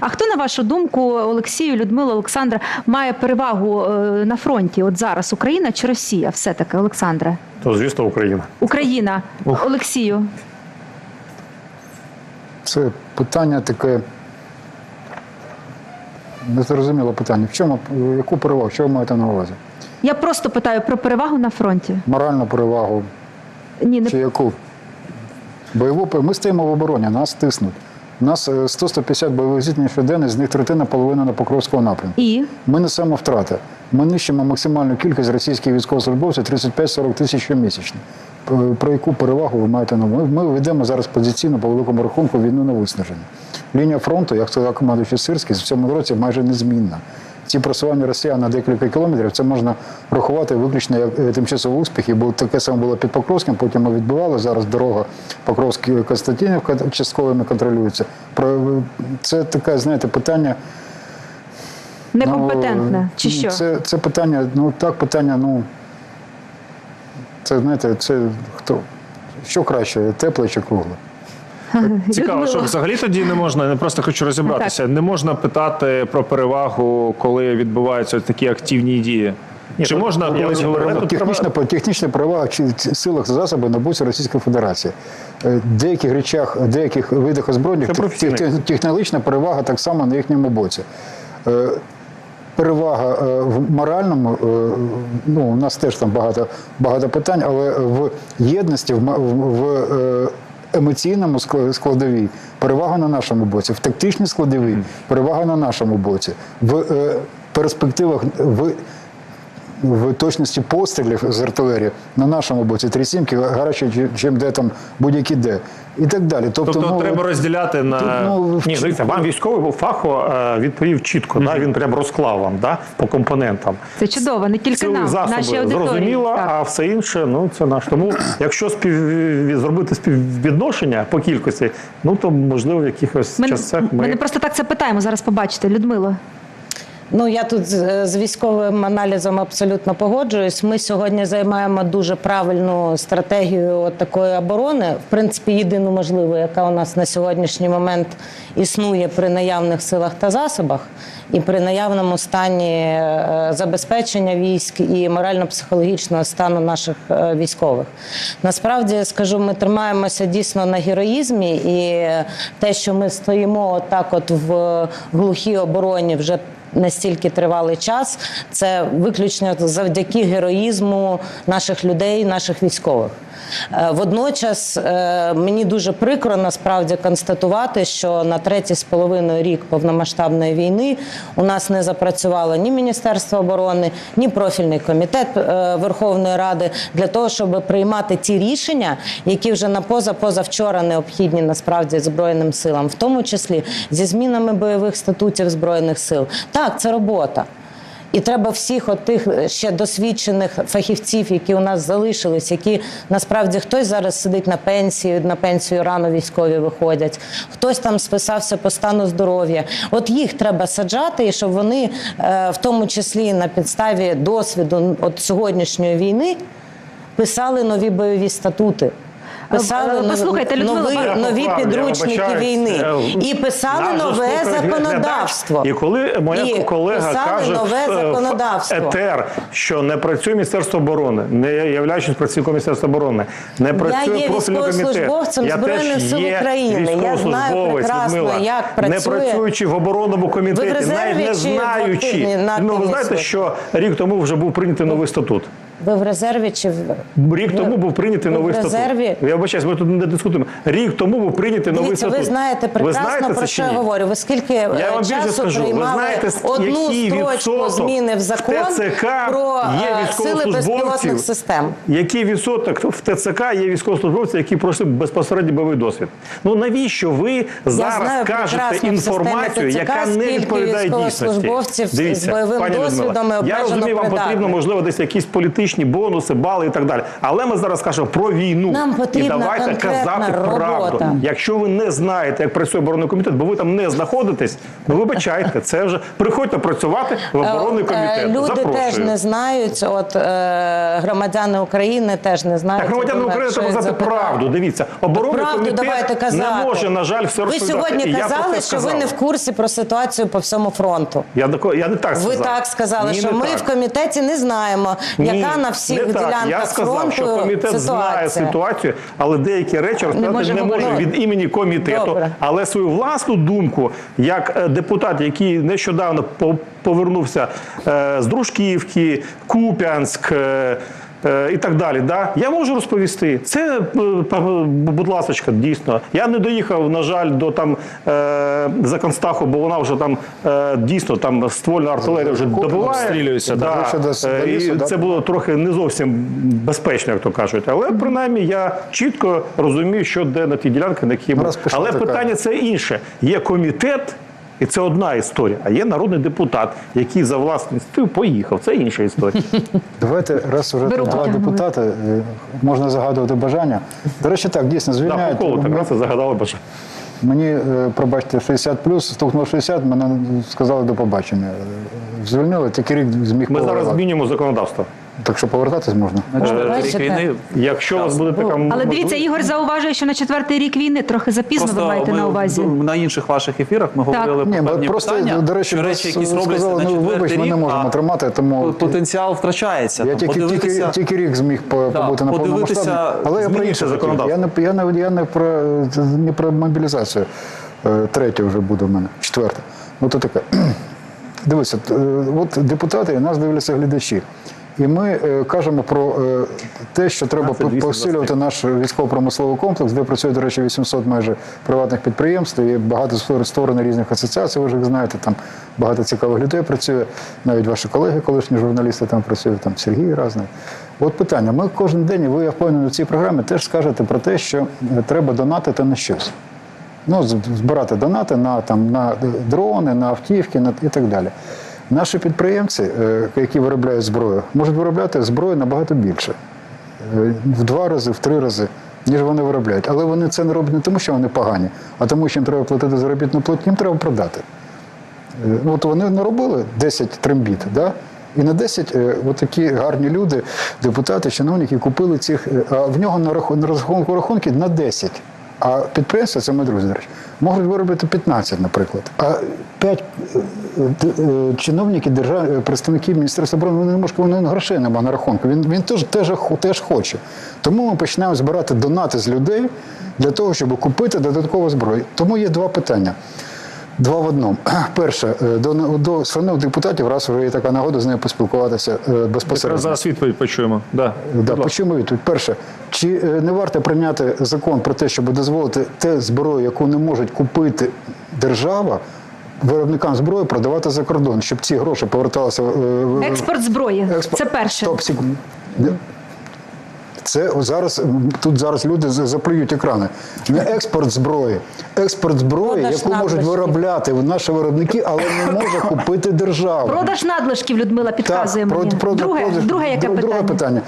А хто, на вашу думку, Олексію, Людмила, Олександра, має перевагу е, на фронті? От зараз Україна чи Росія? Все таки, Олександре? То звісно, Україна. Україна. Олексію. Це питання таке. Незрозуміле питання. В чому, яку перевагу? Що ви маєте на увазі? Я просто питаю про перевагу на фронті. Моральну перевагу Ні, не чи яку? Бойову Ми стоїмо в обороні, нас тиснуть. У нас е, 100-150 бойових зіткнень щоденно, з них третина половина на Покровського напрямку. і Ми несемо втрати. Ми нищимо максимальну кількість російських військовослужбовців 35-40 тисяч щомісячно. Про яку перевагу ви маєте на увазі? Ми ведемо зараз позиційно по великому рахунку війну на виснаження. Лінія фронту, як сказав командуючий Сирський, в цьому році майже незмінна. Ці просування росіян на декілька кілометрів це можна рахувати виключно як е, тимчасові успіхи, бо таке саме було під Покровським, потім ми відбивали. Зараз дорога Покровський Константинівка частково контролюється. Про це таке, знаєте, питання. некомпетентне. Ну, чи що? Це, це питання, ну так, питання, ну. Це знаєте, це хто? Що краще, тепле чи кругле? Цікаво, що взагалі тоді не можна, не просто хочу розібратися. Не можна питати про перевагу, коли відбуваються такі активні дії. Чи можна колись говорити? Технічна, технічна перевага чи силах засоби набуться Російської Федерації. Е, Деяких речах, деяких видах озброєння технологічна перевага так само на їхньому боці. Е, Перевага е, в моральному, ну у нас теж там багато, багато питань, але в єдності, в, в, в емоційному ск- складовій. Перевага на нашому боці, в тактичній складовій. Перевага на нашому боці, в е, перспективах в в точності пострілів з артилерії на нашому боці три сімки гаряче, чим де там будь-які де. І так далі. Тобто, Тобто ну, треба розділяти на тут, ну, Ні, дивіться, вам військовий був фахо е, відповів чітко. Да, він прям розклав вам да, по компонентам. Це чудово, не тільки Сили нам, нашій засоби аудиторії. зрозуміло, Так. а все інше ну це наш. Тому якщо спів зробити співвідношення по кількості, ну то можливо в якихось Ми, часах ми ми не просто так це питаємо. Зараз побачите, Людмило. Ну я тут з, військовим аналізом абсолютно погоджуюсь. Ми сьогодні займаємо дуже правильну стратегію такої оборони, в принципі, єдину можливу, яка у нас на сьогоднішній момент існує при наявних силах та засобах, і при наявному стані е, забезпечення військ і морально-психологічного стану наших е, військових. Насправді скажу, ми тримаємося дійсно на героїзмі, і те, що ми стоїмо отак, от в глухій обороні, вже настільки тривалий час, це виключно завдяки героїзму наших людей, наших військових. Е, Водночас е, мені дуже прикро насправді констатувати, що на третій з половиною рік повномасштабної війни у нас не запрацювало ні Міністерство оборони, ні профільний комітет е, Верховної Ради для того, щоб приймати ті рішення, які вже на поза позавчора необхідні насправді збройним силам, в тому числі зі змінами бойових статутів збройних сил. Так, це робота. І треба всіх от тих ще досвідчених фахівців, які у нас залишились, які насправді хтось зараз сидить на пенсії, на пенсію рано військові виходять, хтось там списався по стану здоров'я. От їх треба саджати, і щоб вони, е, в тому числі на підставі досвіду от сьогоднішньої війни, писали нові бойові статути. Писали Е, послухайте, нові, нові підручники війни е, і писали нове законодавство. І коли моя І колега каже нове в- в законодавство. етер, що не працює Міністерство оборони, не являючись працівником Міністерства оборони, не працює є профільний комітет. військовослужбовцем Я Збройних Сил України. Я знаю військовослужбовець, прекрасно, Людмила, як не працюючи в оборонному комітеті, навіть не знаючи. на Ну ви знаєте, що рік тому вже був прийнятий новий статут. Ви в резерві чи в Рік тому був прийнятий ви в новий статут. Я вибачаюсь, ми тут не дискутуємо. Рік тому був прийнятий новий Дивіться, статут. ви знаєте прекрасно знаєте про що я говорю. Ви скільки Я е, вам часу скажу, ви знаєте, одну строчку зміни в закон в ТЦК про є е, сили безпілотних систем? Який відсоток в ТЦК є військовослужбовці, які пройшли безпосередньо бойовий досвід? Ну навіщо ви зараз знаю кажете інформацію, ТЦК, яка не відповідає дійсності? з бойовим пані досвідом і я розумію, вам потрібно можливо десь якісь політичні економічні бонуси, бали і так далі. Але ми зараз кажемо про війну. Нам і давайте казати правду. Якщо ви не знаєте, як працює оборонний комітет, бо ви там не знаходитесь, ну вибачайте, це вже приходьте працювати в оборонний Е, комітет. Люди Запрошую. теж не знають. От е, громадяни України теж не знають. Так, громадяни України треба казати правду. Дивіться, оборонний Правду комітет давайте казати. не може, на жаль, все Ви сьогодні І казали, що ви не в курсі про ситуацію по всьому фронту. Я, я не так сказав. Ви так сказали, Ні, що ми так. в комітеті не знаємо, Ні, на не всіх так. ділянках Я сказав, фронту що комітет знає ситуацію, але деякі речі розповідати не може від імені комітету. Добре. Але свою власну думку, як е, депутат, який нещодавно по- повернувся е, з Дружківки, Куп'янськ. Е, І так далі, да я можу розповісти. Це, е, будь ласка, дійсно. Я не доїхав, на жаль, до там е, Законстаху, бо вона вже там дійсно там ствольна артилерія вже добиває. Да. і це було трохи не зовсім безпечно, як то кажуть. Але принаймні я чітко розумію, що де на ті ділянки, на які Але питання це інше. Є комітет. І це одна історія, а є народний депутат, який за власний стив поїхав. Це інша історія. Давайте, раз вже Беру два депутати, е, можна загадувати бажання. До речі, так, дійсно, звільняють. колу так раз і загадали бажання. Мені, е, пробачте, 60 плюс, стукнуло 60, мене сказали до побачення. Е, Звільнили, тільки рік зміг Ми зараз змінюємо законодавство. Так що повертатись можна. Е, На четвертий рік бачите? війни Якщо у вас буде така Але можливість- дивіться, Ігор зауважує, що на четвертий рік війни трохи запізно ви маєте ми на увазі. на інших ваших ефірах ми говорили Ні, про бо певні просто, питання, до речі, що речі, якісь робляться сказали, на ну, четвертий вибач, ми рік, не можемо а тримати, тому- потенціал втрачається. Я Там, тільки, подивитися, тільки, тільки рік зміг по- Да, побути на подивитися, повномасштабному. Але я про інше законодавство. Я не, я не, я не про не про мобілізацію. Е, Третє вже буде в мене, четверте. Ну то таке. Дивися, т- е, от депутати і нас дивляться глядачі. І ми е, кажемо про е, те, що треба 15, посилювати наш військово-промисловий комплекс, де працює, до речі, 800 майже приватних підприємств, і багато створ- створено різних асоціацій, ви ж знаєте, там багато цікавих людей працює, навіть ваші колеги, колишні журналісти там працюють, там Сергій Разний. От питання. Ми кожен день, і ви я впевнений, в цій програмі теж скажете про те, що е, треба донатити на щось. Ну, збирати донати на, там, на дрони, на автівки на, і так далі. Наші підприємці, е, які виробляють зброю, можуть виробляти зброю набагато більше. Е, В два рази, в три рази, ніж вони виробляють. Але вони це не роблять не тому, що вони погані, а тому, що їм треба платити заробітну платню, їм треба продати. Е, От вони наробили 10 трембіт, да? і на 10 е, от такі гарні люди, депутати, чиновники купили цих, а в нього на рахунку рахунки на 10. А підприємства, це ми друзі, речі, можуть виробити 15, наприклад. А 5 чиновники, держав, е, представники Міністерства оборони, вони не можуть, вони грошей немає на рахунку. Він, він теж, теж, теж хоче. Тому ми починаємо збирати донати з людей для того, щоб купити додаткову зброю. Тому є два питання. Два в одному. Перше, е, до, до шановних депутатів, раз вже є така нагода з нею поспілкуватися е, Якраз безпосередньо. зараз відповідь почуємо. Да. Да, почуємо відповідь. Перше, чи е, не варто прийняти закон про те, щоб дозволити те зброю, яку не може купити держава, виробникам зброї продавати за кордон, щоб ці гроші поверталися в Експорт зброї. Експорт. Це перше. Секунду. Це зараз тут зараз люди заплюють екрани. Не експорт зброї, експорт зброї, Продаж яку можуть надлишків. виробляти наші виробники, але не може купити держава. Продаж надлишків Людмила підказує Так, мені. про- про- друге, продаж- друге яке друге питання? Друге питання.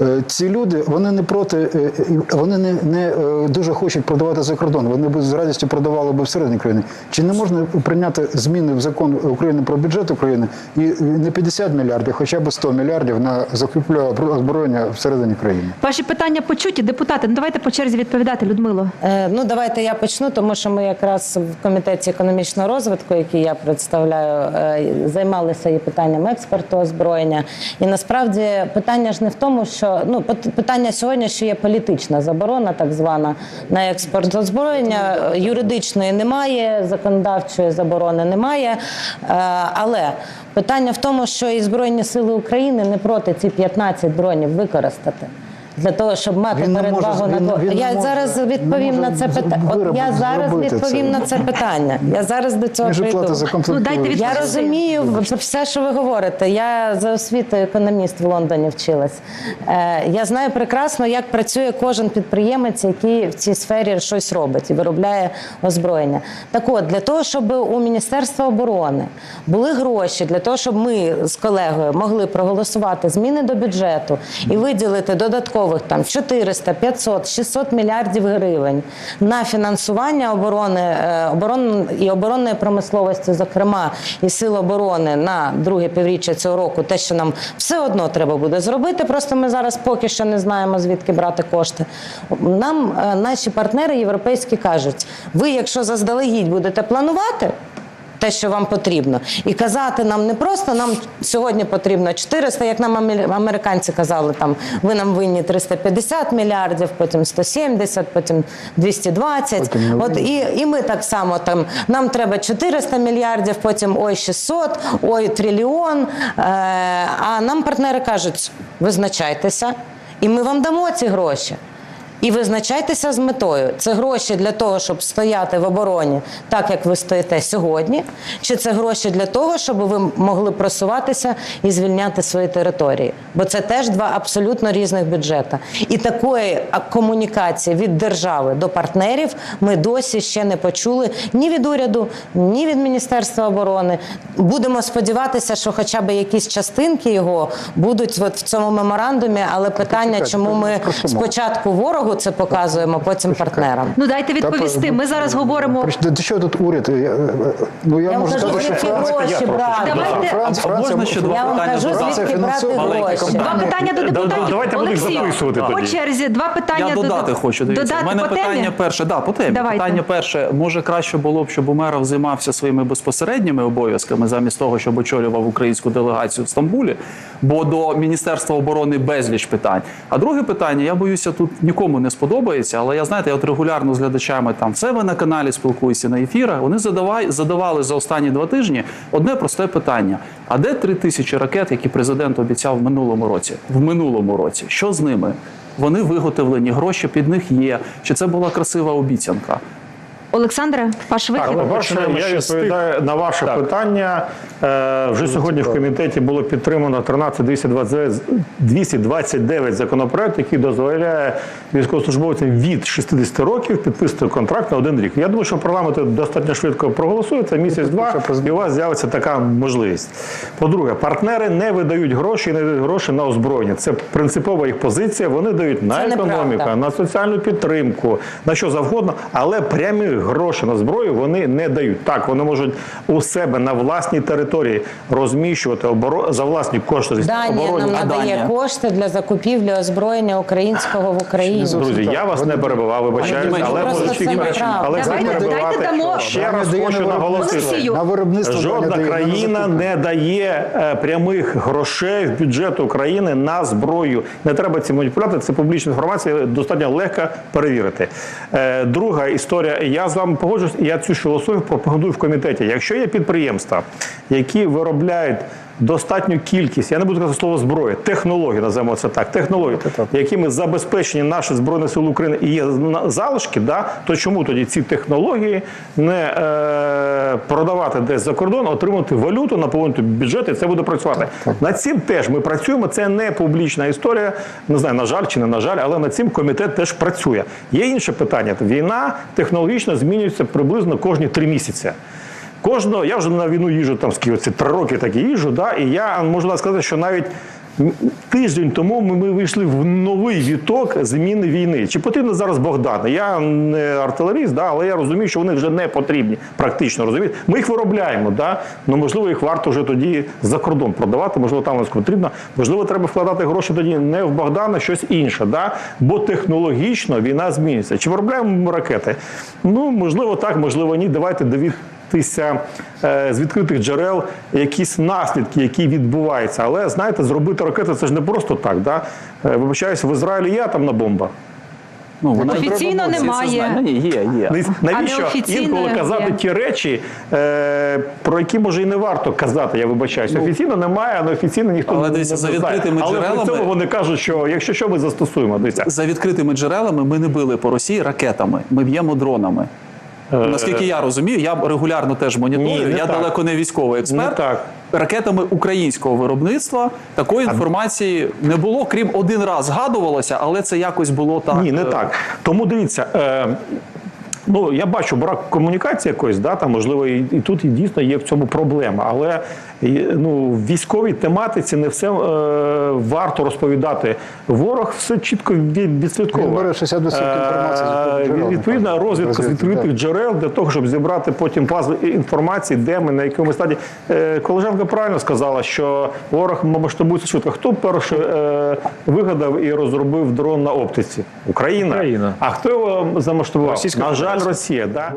Е, Ці люди вони не проти, е, і вони не, не е, дуже хочуть продавати за кордон. Вони б з радістю продавали б всередині країни. Чи не можна прийняти зміни в закон України про бюджет України і не 50 мільярдів, хоча б 100 мільярдів на закуплю озброєння всередині країни? Ваші питання почуті, депутати. Ну давайте по черзі відповідати, Людмило. Е, Ну, давайте я почну, тому що ми якраз в комітеті економічного розвитку, який я представляю, е, займалися і питанням експорту озброєння. І насправді питання ж не в тому, що ну питання сьогодні, що є політична заборона, так звана на експорт озброєння. Юридичної немає, законодавчої заборони немає. Е, Але питання в тому, що і Збройні сили України не проти ці 15 дронів використати. Для того, щоб мати Він не може- передвагу він- на він не я може- зараз не відповім може на це питання. От виробити, я зараз зробити відповім це. на це питання. Я зараз до цього прийду. Ну, дайте від- Я розумію все, що ви говорите. Я за освітою економіст в Лондоні вчилась. Е, я знаю прекрасно, як працює кожен підприємець, який в цій сфері щось робить і виробляє озброєння. Так от, для того, щоб у Міністерства оборони були гроші, для того, щоб ми з колегою могли проголосувати зміни до бюджету і виділити додаткових там 400, 500, 600 мільярдів гривень на фінансування оборони е, оборон і оборонної промисловості, зокрема і сил оборони на друге півріччя цього року, те, що нам все одно треба буде зробити. Просто ми зараз поки що не знаємо звідки брати кошти. Нам е, наші партнери європейські кажуть: ви, якщо заздалегідь будете планувати. Те, що вам потрібно, і казати нам не просто нам сьогодні потрібно 400, як нам американці казали, там ви нам винні 350 мільярдів, потім 170, потім 220. Потім От і, і ми так само там нам треба 400 мільярдів, потім ой 600, ой трильйон. Е, а нам партнери кажуть, визначайтеся, і ми вам дамо ці гроші. І визначайтеся з метою. Це гроші для того, щоб стояти в обороні так, як ви стоїте сьогодні, чи це гроші для того, щоб ви могли просуватися і звільняти свої території. Бо це теж два абсолютно різних бюджета. І такої комунікації від держави до партнерів ми досі ще не почули ні від уряду, ні від Міністерства оборони. Будемо сподіватися, що хоча б якісь частинки його будуть от в цьому меморандумі, але питання, чому ми спочатку ворогу це показуємо, потім партнерам. Ну дайте відповісти. Ми зараз говоримо. До чого тут уряд? Е, Ну, я, Я можу сказати, що Франція, гроші брати. Давайте- Франц- можна ще два Я вам питання звідки брати гроші. Два питання до депутатів. давайте по черзі. Два питання Я до додати хочу. Дивіться. Додати У мене по питання темі? перше. Да, по темі. Давайте. Питання перше. Може краще було б, щоб Умеров займався своїми безпосередніми обов'язками замість того, щоб очолював українську делегацію в Стамбулі, бо до Міністерства оборони безліч питань. А друге питання, я боюся, тут нікому не сподобається, але я знаєте, я от регулярно з глядачами там себе на каналі спілкуюся на ефірах. Вони задавай, задавали за останні два тижні одне просте питання: а де три тисячі ракет, які президент обіцяв в минулому році? В минулому році, що з ними? Вони виготовлені, гроші під них є. Чи це була красива обіцянка? Олександре, ваш вихід. Так, По-перше, почнемо я відповідаю на ваше Так. питання. Е, Вже сьогодні в комітеті було підтримано 13229 229 законопроект, який дозволяє військовослужбовцям від 60 років підписати контракт на один рік. Я думаю, що парламент достатньо швидко проголосує, це місяць-два, і у вас з'явиться така можливість. По-друге, партнери не видають гроші, не дають гроші на озброєння. Це принципова їх позиція. Вони дають на Це економіку, неправда. на соціальну підтримку, на що завгодно, але прямі гроші на зброю вони не дають. Так, вони можуть у себе на власній території розміщувати оборо... за власні кошти Данія оборонні. нам надає Данія? кошти для закупівлі озброєння українського в Україні. Друзі, я вас не перебивав, вибачаюсь, Вони але це але дамо- ще раз хочу наголосити. На виробництво Жодна країна не дає е, прямих грошей в бюджет України на зброю. Не треба ці маніпуляти. Це публічна інформація, достатньо легко перевірити. Е, Друга історія. Я з вами погоджуюсь, і я цю філософію пропагандую в комітеті. Якщо є підприємства, які виробляють достатню кількість, я не буду казати слово зброї, технології, називаємо це так, технології, якими забезпечені наші збройні сили України і є залишки, да, то чому тоді ці технології не е, продавати десь за кордон, отримати валюту, наповнити бюджет, і це буде працювати. Над цим теж ми працюємо. Це не публічна історія. Не знаю, на жаль чи не на жаль, але над цим комітет теж працює. Є інше питання. Війна технологічно змінюється приблизно кожні три місяці. Кожного, я вже на війну їжу там скільки три роки так і їжу, да, і я можу сказати, що навіть тиждень тому ми, вийшли в новий віток зміни війни. Чи потрібно зараз Богдани? Я не артилеріст, да, але я розумію, що вони вже не потрібні, практично розумієте. Ми їх виробляємо, да, ну можливо, їх варто вже тоді за кордон продавати, можливо, там нас потрібно. Можливо, треба вкладати гроші тоді не в Богдана, а щось інше, да, бо технологічно війна змінюється. Чи виробляємо ракети? Ну, можливо, так, можливо, ні. Давайте довід дізнатися е, з відкритих джерел якісь наслідки, які відбуваються. Але знаєте, зробити ракети це ж не просто так. Да? Е, Вибачаюся, в Ізраїлі є атомна бомба. Ну вона Офіційно немає. Ну, Ні, є, є. Навіщо- інколи казати є. ті речі, е, про які може і не варто казати, я вибачаюсь. Офіційно немає, а неофіційно ніхто Ну, Але не, дивіться, не за знає. відкритими Але при джерелами- цьому вони кажуть, що якщо що, ми застосуємо. Дивіться. За відкритими джерелами ми не били по Росії ракетами, ми б'ємо дронами. Наскільки я розумію, я регулярно теж моніторю. Ні, я так. далеко не військовий експерт. Не так. Ракетами українського виробництва такої інформації не було, крім один раз згадувалося, але це якось було так. Ні, не е, так. Тому дивіться. Ну, я бачу брак комунікації якоїсь, да, там, можливо, і, і тут і дійсно є в цьому проблема. Але і, ну, в військовій тематиці не все е, варто розповідати. Ворог все чітко відслідковує. Він бере 60% інформації з Е, джерел, Відповідна розвідка з відкритих джерел для того, щоб зібрати потім пазли інформації, де ми, на якому стадії. Е, Колежанка правильно сказала, що ворог масштабується швидко. Хто перший е, вигадав і розробив дрон на оптиці? Україна. Україна. А хто його замасштабував? Російська На жаль. Росія. Да?